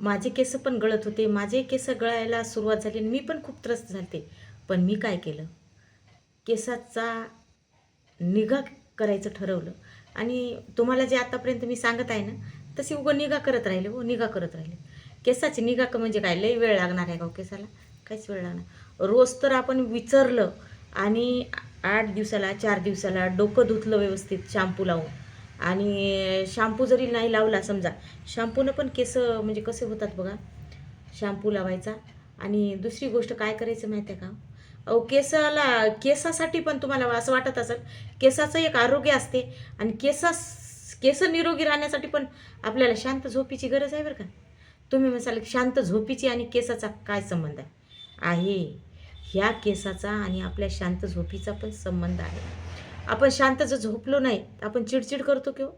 माझे केस पण गळत होते माझे केस गळायला सुरुवात झाली आणि मी पण खूप त्रस्त झाले पण मी काय केलं? केसाचा निगा करायचं ठरवलं. आणि तुम्हाला जे आतापर्यंत मी सांगत आहे ना तशी उगं निगा करत राहिले हो निगा करत राहिले. केसाची निगा क म्हणजे काय? लई वेळ लागणार आहे का केसाला? काहीच वेळ लागणार रोज तर आपण विचारलं आणि आठ दिवसाला चार दिवसाला डोकं धुतलं व्यवस्थित शॅम्पू लावून. आणि शॅम्पू जरी नाही लावला समजा शॅम्पूनं पण केस म्हणजे कसे होतात बघा शॅम्पू लावायचा. आणि दुसरी गोष्ट काय करायचं माहिती आहे का? अहो केसाला केसासाठी पण तुम्हाला असं वाटत असेल केसाचं एक आरोग्य असते आणि केसास केस निरोगी राहण्यासाठी पण आपल्याला शांत झोपीची गरज आहे बरं का? तुम्ही म्हणाल शांत झोपीची आणि केसाचा काय संबंध आहे? आहे. ह्या केसाचा आणि आपल्या शांत झोपीचा पण संबंध आहे. आपण शांत जर झोपलो नाही आपण चिडचिड करतो किंवा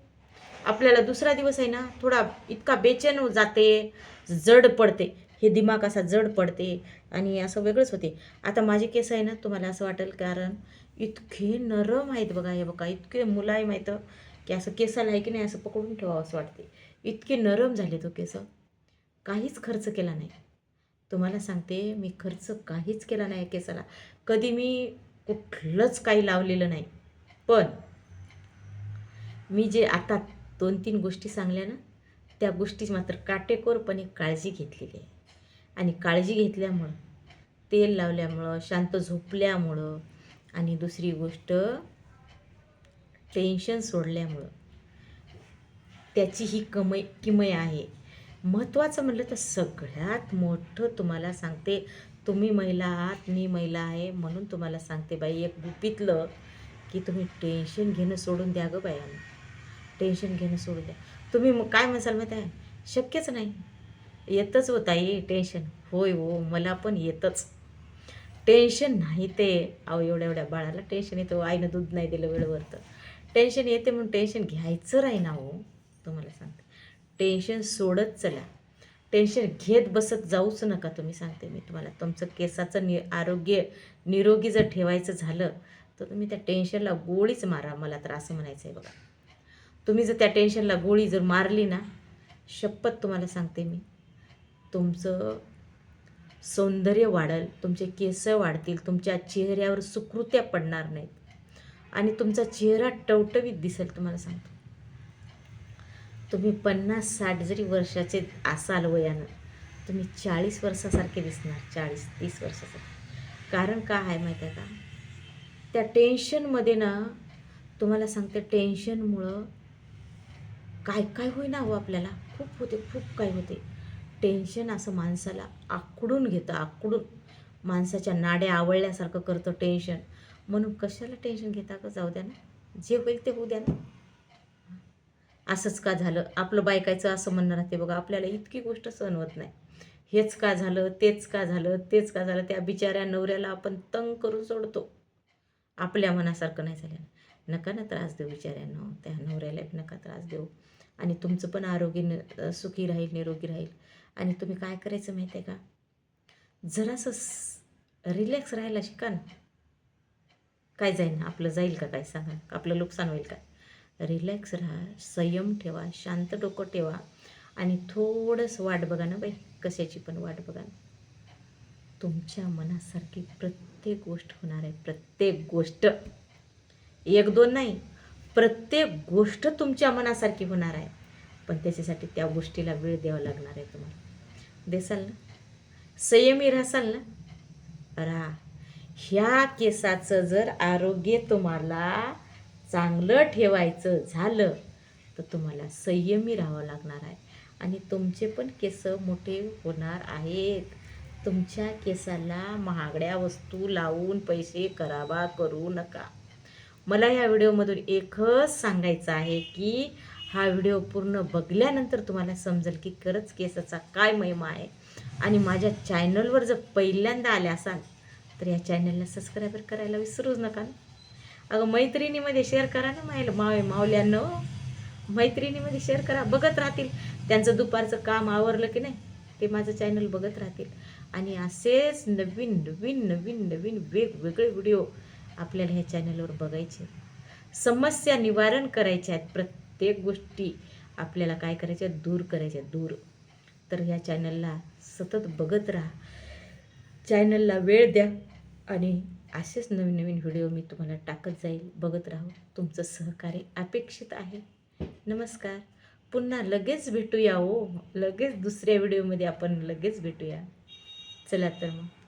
आपल्याला दुसरा दिवस आहे ना थोडा इतका बेचैन हो जाते जड पडते. हे दिमाग असा जड पडते आणि असं वेगळंच होते. आता माझे केस आहे ना तुम्हाला असं वाटेल कारण इतके नरम आहेत बघा हे बघा इतके मुलायम आहेत की असं केसाला आहे की नाही असं पकडून ठेवावं असं वाटते. इतके नरम झाले तो केस. काहीच खर्च केला नाही. तुम्हाला सांगते मी खर्च काहीच केला नाही केसाला. कधी मी कुठलंच काही लावलेलं नाही. पण मी जे आता दोन तीन गोष्टी सांगल्या ना त्या गोष्टी मात्र काटेकोरपणे काळजी घेतलेली आहे. आणि काळजी घेतल्यामुळं तेल लावल्यामुळं शांत झोपल्यामुळं आणि दुसरी गोष्ट टेन्शन सोडल्यामुळं त्याची ही कमय किमय आहे. महत्त्वाचं म्हटलं तर सगळ्यात मोठं तुम्हाला सांगते तुम्ही महिला आहात मी महिला आहे म्हणून तुम्हाला सांगते बाई एक गुपितलं की तुम्ही टेन्शन घेणं सोडून द्या गं बायानं टेन्शन घेणं सोडून द्या. तुम्ही मग काय म्हणसाल माहिती आहे? शक्यच नाही. येतच हो ताई टेन्शन होय हो मला पण येतच. टेन्शन नाही ते. अहो एवढ्या एवढ्या बाळाला टेन्शन येतं. आईनं दूध नाही दिलं वेळेवर तर. टेन्शन येते म्हणून टेन्शन घ्यायचं राही ना हो. तुम्हाला सांगते. टेन्शन सोडत चला. टेन्शन घेत बसत जाऊच नका तुम्ही सांगते मी तुम्हाला. तुमचं केसाचं नि आरोग्य निरोगी जर ठेवायचं झालं तर तुम्ही त्या टेन्शनला गोळीच मारा मला तर असं म्हणायचं आहे बघा. तुम्ही जर त्या टेन्शनला गोळी जर मारली ना शपथ तुम्हाला सांगते मी तुमचं सौंदर्य वाढेल तुमचे केस वाढतील तुमच्या चेहऱ्यावर सुकृत्या पडणार नाहीत आणि तुमचा चेहरा टवटवीत दिसेल तुम्हाला सांगतो. तुम्ही पन्नास साठ जरी वर्षाचे असाल वयानं तुम्ही चाळीस वर्षासारखे दिसणार चाळीस तीस वर्षासारखे. कारण का आहे माहिती आहे का? त्या टेन्शनमध्ये ना तुम्हाला सांगते टेन्शनमुळं काय काय होईना हो आपल्याला. खूप होते खूप काही होते. टेन्शन असं माणसाला आकडून घेतं आकडून. माणसाच्या नाड्या आवळल्यासारखं करतं टेन्शन म्हणून कशाला टेन्शन घेता का जाऊ द्या ना. जे होईल ते होऊ द्या ना. असंच का झालं? आपलं बायकायचं असं म्हणणं राहते बघा. आपल्याला इतकी गोष्ट सहन होत नाही. हेच का झालं? तेच का झालं? तेच का झालं? त्या बिचाऱ्या नवऱ्याला आपण तंग करून सोडतो. आपल्या मनासारखं नाही झालं नका ना त्रास देऊ विचारांना त्या नवऱ्याला नका त्रास देऊ. आणि तुमचं पण आरोग्य न सुखी राहील निरोगी राहील. आणि तुम्ही काय करायचं माहिती आहे का? जरासं रिलॅक्स राहायला शिका ना. काय जाईल? ना आपलं जाईल का काय? सांगा. आपलं नुकसान होईल का? रिलॅक्स राहा. संयम ठेवा. शांत डोकं ठेवा. आणि थोडंसं वाट बघा ना बाई. कशाची पण वाट बघा ना. तुमच्या मनासारखी प्रत्येक गोष्ट होणार आहे. प्रत्येक गोष्ट. एक दोन नाही. प्रत्येक गोष्ट तुमच्या मनासारखी होणार आहे. पण त्याच्यासाठी त्या गोष्टीला वेळ द्यावा लागणार आहे तुम्हाला. देसाल ना संयमी राहसाल ना राहा. ह्या केसाचं जर आरोग्य तुम्हाला चांगलं ठेवायचं झालं तर तुम्हाला संयमी राहावं लागणार आहे. आणि तुमचे पण केस मोठे होणार आहेत. तुमच्या केसाला महागड्या वस्तू लावून पैसे करावा करू नका. मला या व्हिडिओमधून एकच सांगायचं आहे की हा व्हिडिओ पूर्ण बघल्यानंतर तुम्हाला समजेल की खरंच केसाचा काय महिमा आहे. आणि माझ्या चॅनलवर जर पहिल्यांदा आल्या असाल तर या चॅनलला सबस्क्रायबर करायला विसरूच नका ना. अगं मैत्रिणीमध्ये शेअर करा ना मायला माव मावल्यानं. मैत्रिणीमध्ये शेअर करा बघत राहतील. त्यांचं दुपारचं काम आवरलं की नाही ते माझं चॅनल बघत राहतील. आणि असेच नवीन नवीन नवीन नवीन वेगवेगळे व्हिडिओ आपल्याला ह्या चॅनलवर बघायचे. समस्या निवारण करायच्या आहेत. प्रत्येक गोष्टी आपल्याला काय करायच्या दूर करायच्या दूर. तर ह्या चॅनलला सतत बघत राहा. चॅनलला वेळ द्या आणि असेच नवीन नवीन व्हिडिओ मी तुम्हाला टाकत जाईल बघत राहू. तुमचं सहकार्य अपेक्षित आहे. नमस्कार. पुन्हा लगेच भेटूया हो. लगेच दुसऱ्या व्हिडिओमध्ये आपण लगेच भेटूया. चला तर मग